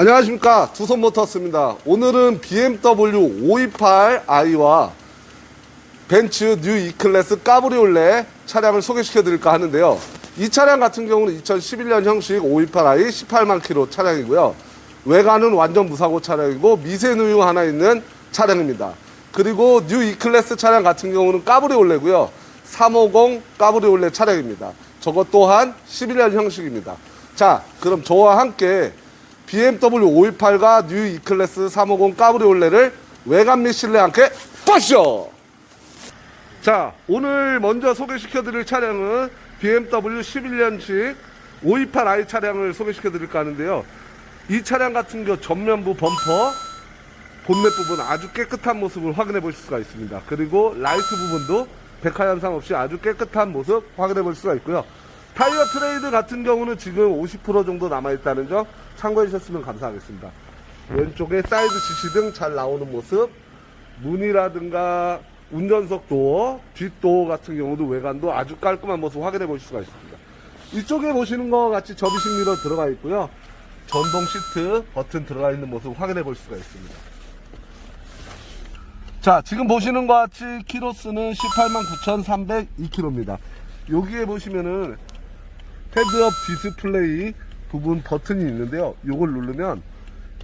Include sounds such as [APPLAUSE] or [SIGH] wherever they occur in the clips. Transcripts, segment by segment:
안녕하십니까. 두손모터스입니다. 오늘은 BMW 528i와 벤츠 뉴 E클래스 까브리올레 차량을 소개시켜 드릴까 하는데요. 이 차량 같은 경우는 2011년 형식 528i 18만 킬로 차량이고요. 외관은 완전 무사고 차량이고 미세누유 하나 있는 차량입니다. 그리고 뉴 E클래스 차량 같은 경우는 까브리올레고요. 350 까브리올레 차량입니다. 저것 또한 11년 형식입니다. 자 그럼 저와 함께 BMW 528과 뉴 E클래스 350 까브리올레를 외관 및 실내 함께 보시죠. 자, 오늘 먼저 소개시켜 드릴 차량은 BMW 11년식 528i 차량을 소개시켜 드릴까 하는데요. 이 차량 같은 경우 전면부 범퍼, 본넷 부분 아주 깨끗한 모습을 확인해 보실 수가 있습니다. 그리고 라이트 부분도 백화 현상 없이 아주 깨끗한 모습 확인해 볼 수가 있고요. 타이어 트레이드 같은 경우는 지금 50% 정도 남아있다는 점 참고해 주셨으면 감사하겠습니다. 왼쪽에 사이드 지시등 잘 나오는 모습, 문이라든가 운전석 도어, 뒷도어 같은 경우도 외관도 아주 깔끔한 모습 확인해 보실 수가 있습니다. 이쪽에 보시는 것 같이 접이식 미러 들어가 있고요. 전동 시트 버튼 들어가 있는 모습 확인해 볼 수가 있습니다. 자, 지금 보시는 것 같이 키로수는 18만 9,302km입니다. 여기에 보시면은 헤드업 디스플레이 부분 버튼이 있는데요. 이걸 누르면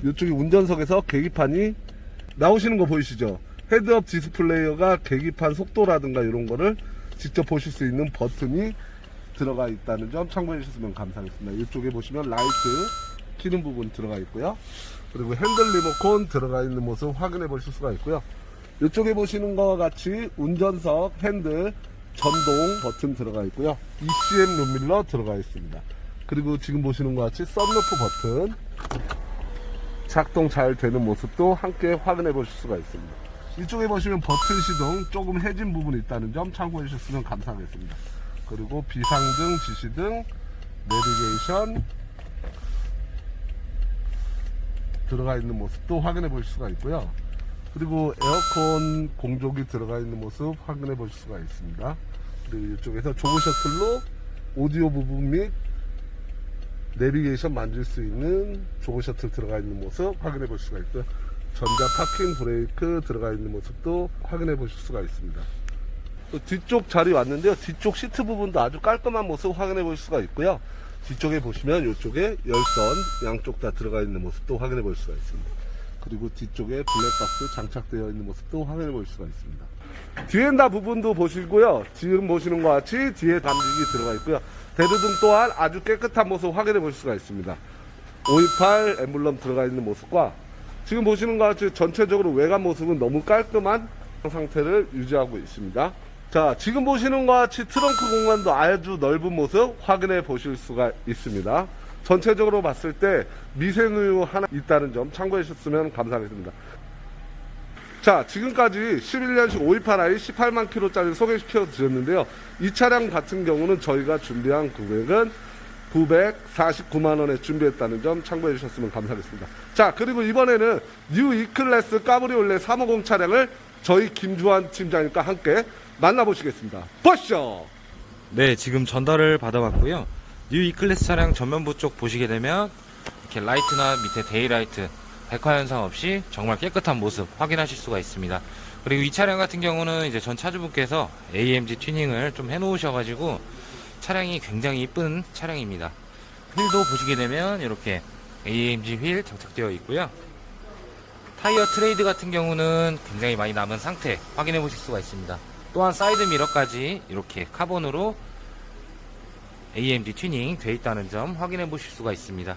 이쪽에 운전석에서 계기판이 나오시는 거 보이시죠? 헤드업 디스플레이어가 계기판 속도라든가 이런 거를 직접 보실 수 있는 버튼이 들어가 있다는 점 참고해 주셨으면 감사하겠습니다. 이쪽에 보시면 라이트 키는 부분 들어가 있고요. 그리고 핸들 리모컨 들어가 있는 모습 확인해 보실 수가 있고요. 이쪽에 보시는 것 같이 운전석 핸들 전동 버튼 들어가 있고요. ECM 룸밀러 들어가 있습니다. 그리고 지금 보시는 것 같이 썬루프 버튼 작동 잘 되는 모습도 함께 확인해 보실 수가 있습니다. 이쪽에 보시면 버튼 시동 조금 해진 부분이 있다는 점 참고해 주셨으면 감사하겠습니다. 그리고 비상등, 지시등, 내비게이션 들어가 있는 모습도 확인해 보실 수가 있고요. 그리고 에어컨 공조기 들어가 있는 모습 확인해 보실 수가 있습니다. 그리고 이쪽에서 조그 셔틀로 오디오 부분 및 내비게이션 만질 수 있는 조그 셔틀 들어가 있는 모습 확인해 보실 수가 있고요. 전자 파킹 브레이크 들어가 있는 모습도 확인해 보실 수가 있습니다. 또 뒤쪽 자리 왔는데요. 뒤쪽 시트 부분도 아주 깔끔한 모습 확인해 보실 수가 있고요. 뒤쪽에 보시면 이쪽에 열선 양쪽 다 들어가 있는 모습도 확인해 볼 수가 있습니다. 그리고 뒤쪽에 블랙박스 장착되어 있는 모습도 확인해 볼 수가 있습니다. 뒤엔다 부분도 보시고요. 지금 보시는 것 같이 뒤에 담직이 들어가 있고요. 대두등 또한 아주 깨끗한 모습 확인해 볼 수가 있습니다. 528 엠블럼 들어가 있는 모습과 지금 보시는 것 같이 전체적으로 외관 모습은 너무 깔끔한 상태를 유지하고 있습니다. 자, 지금 보시는 것 같이 트렁크 공간도 아주 넓은 모습 확인해 보실 수가 있습니다. 전체적으로 봤을 때 미세누유 하나 있다는 점 참고해 주셨으면 감사하겠습니다. 자, 지금까지 11년식 528i 18만 킬로짜리 소개시켜 드렸는데요. 이 차량 같은 경우는 저희가 준비한 금액은 949만 원에 준비했다는 점 참고해 주셨으면 감사하겠습니다. 자, 그리고 이번에는 뉴 E클래스 까브리올레 350 차량을 저희 김주환 팀장님과 함께 만나보시겠습니다. 보시죠. 네, 지금 전달을 받아봤고요. 뉴 E클래스 차량 전면부 쪽 보시게 되면 이렇게 라이트나 밑에 데이라이트, 백화 현상 없이 정말 깨끗한 모습 확인하실 수가 있습니다. 그리고 이 차량 같은 경우는 이제 전 차주분께서 AMG 튜닝을 좀 해놓으셔가지고 차량이 굉장히 이쁜 차량입니다. 휠도 보시게 되면 이렇게 AMG 휠 장착되어 있고요. 타이어 트레이드 같은 경우는 굉장히 많이 남은 상태 확인해 보실 수가 있습니다. 또한 사이드 미러까지 이렇게 카본으로 AMG 튜닝 되어 있다는 점 확인해 보실 수가 있습니다.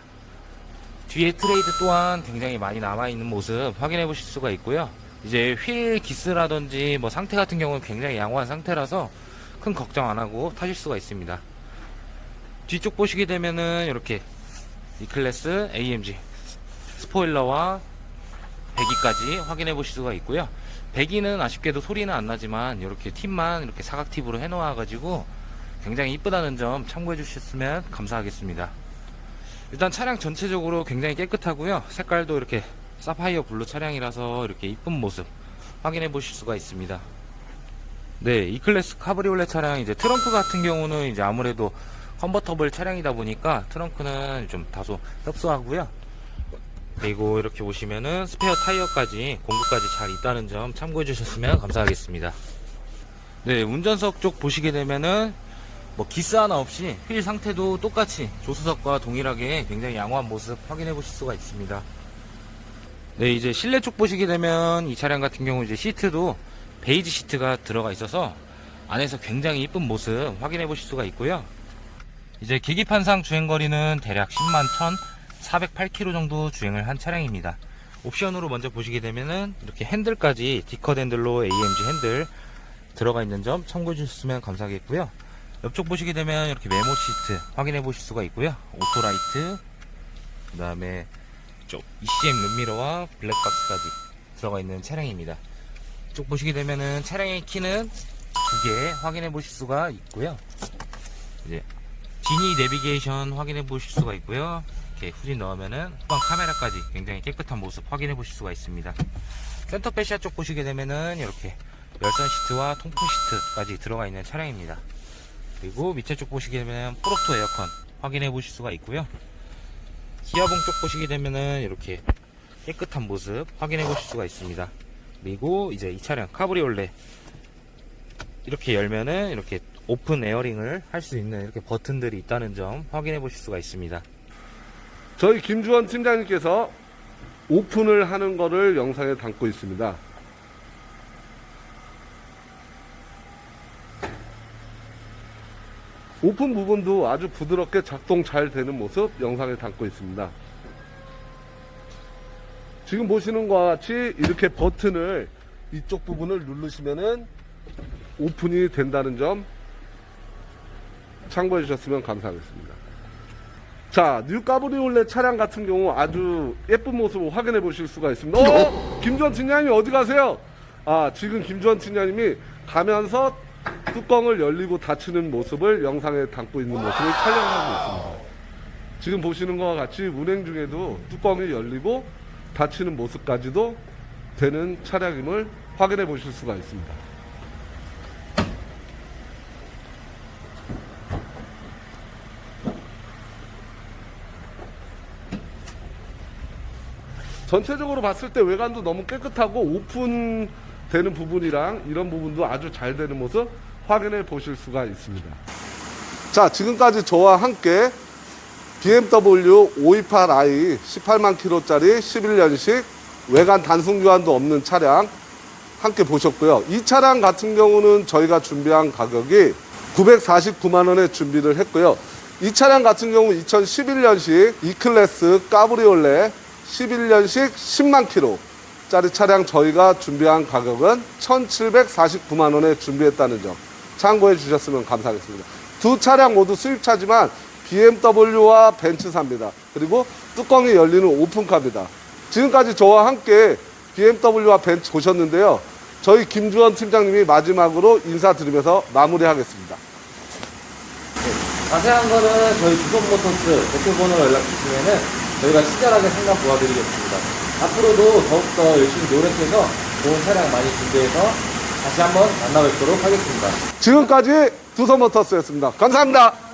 뒤에 트레이드 또한 굉장히 많이 남아 있는 모습 확인해 보실 수가 있고요. 이제 휠 기스라든지 뭐 상태 같은 경우는 굉장히 양호한 상태라서 큰 걱정 안 하고 타실 수가 있습니다. 뒤쪽 보시게 되면은 이렇게 E클래스 AMG 스포일러와 배기까지 확인해 보실 수가 있고요. 배기는 아쉽게도 소리는 안 나지만 이렇게 팁만 이렇게 사각 팁으로 해 놓아 가지고 굉장히 이쁘다는 점 참고해 주셨으면 감사하겠습니다. 일단 차량 전체적으로 굉장히 깨끗하고요. 색깔도 이렇게 사파이어 블루 차량이라서 이렇게 이쁜 모습 확인해 보실 수가 있습니다. 네, E클래스 카브리올레 차량 이제 트렁크 같은 경우는 이제 아무래도 컨버터블 차량이다 보니까 트렁크는 좀 다소 협소하고요. 그리고 이렇게 보시면은 스페어 타이어까지 공구까지 잘 있다는 점 참고해 주셨으면 감사하겠습니다. 네, 운전석 쪽 보시게 되면은 뭐 기스 하나 없이 휠 상태도 똑같이 조수석과 동일하게 굉장히 양호한 모습 확인해 보실 수가 있습니다. 네, 이제 실내 쪽 보시게 되면 이 차량 같은 경우 이제 시트도 베이지 시트가 들어가 있어서 안에서 굉장히 이쁜 모습 확인해 보실 수가 있고요. 이제 계기판상 주행거리는 대략 10만 1,408km 정도 주행을 한 차량입니다. 옵션으로 먼저 보시게 되면은 이렇게 핸들까지 디컷 핸들로 AMG 핸들 들어가 있는 점 참고해 주셨으면 감사하겠고요. 옆쪽 보시게 되면 이렇게 메모 시트 확인해 보실 수가 있고요. 오토라이트, 그 다음에 쪽 ECM 룸미러와 블랙박스까지 들어가 있는 차량입니다. 이쪽 보시게 되면은 차량의 키는 두 개 확인해 보실 수가 있고요. 이제 지니 내비게이션 확인해 보실 수가 있고요. 이렇게 후진 넣으면은 후방 카메라까지 굉장히 깨끗한 모습 확인해 보실 수가 있습니다. 센터 패시아 쪽 보시게 되면은 이렇게 열선 시트와 통풍 시트까지 들어가 있는 차량입니다. 그리고 밑에 쪽 보시게 되면 프로토 에어컨 확인해 보실 수가 있고요. 기아봉 쪽 보시게 되면은 이렇게 깨끗한 모습 확인해 보실 수가 있습니다. 그리고 이제 이 차량 카브리올레 이렇게 열면은 이렇게 오픈 에어링을 할 수 있는 이렇게 버튼들이 있다는 점 확인해 보실 수가 있습니다. 저희 김주원 팀장님께서 오픈을 하는 거를 영상에 담고 있습니다. 오픈 부분도 아주 부드럽게 작동 잘 되는 모습 영상에 담고 있습니다. 지금 보시는 것과 같이 이렇게 버튼을 이쪽 부분을 누르시면은 오픈이 된다는 점 참고해 주셨으면 감사하겠습니다. 자, 뉴 까브리올레 차량 같은 경우 아주 예쁜 모습을 확인해 보실 수가 있습니다. 어? [LAUGHS] 김주원 팀장님이 어디 가세요? 아, 지금 김주원 팀장님이 가면서 뚜껑을 열리고 닫히는 모습을 영상에 담고 있는 모습을 촬영하고 있습니다. 지금 보시는 것과 같이 운행 중에도 뚜껑이 열리고 닫히는 모습까지도 되는 차량임을 확인해 보실 수가 있습니다. 전체적으로 봤을 때 외관도 너무 깨끗하고 오픈 되는 부분이랑 이런 부분도 아주 잘 되는 모습 확인해 보실 수가 있습니다. 자, 지금까지 저와 함께 BMW 528i 18만 킬로짜리 11년식 외관 단순 교환도 없는 차량 함께 보셨고요. 이 차량 같은 경우는 저희가 준비한 가격이 949만 원에 준비를 했고요. 이 차량 같은 경우 2011년식 E클래스 까브리올레 11년식 10만 킬로 짜리 차량 저희가 준비한 가격은 1,749만 원에 준비했다는 점 참고해 주셨으면 감사하겠습니다. 두 차량 모두 수입차지만 BMW와 벤츠사입니다. 그리고 뚜껑이 열리는 오픈카입니다. 지금까지 저와 함께 BMW와 벤츠 보셨는데요. 저희 김주원 팀장님이 마지막으로 인사드리면서 마무리하겠습니다. 자세한 거는 저희 주손모터스 대표 번호로 연락 주시면은 저희가 친절하게 상담 도와드리겠습니다. 앞으로도 더욱더 열심히 노력해서 좋은 차량 많이 준비해서 다시 한번 만나뵙도록 하겠습니다. 지금까지 두서모터스였습니다. 감사합니다.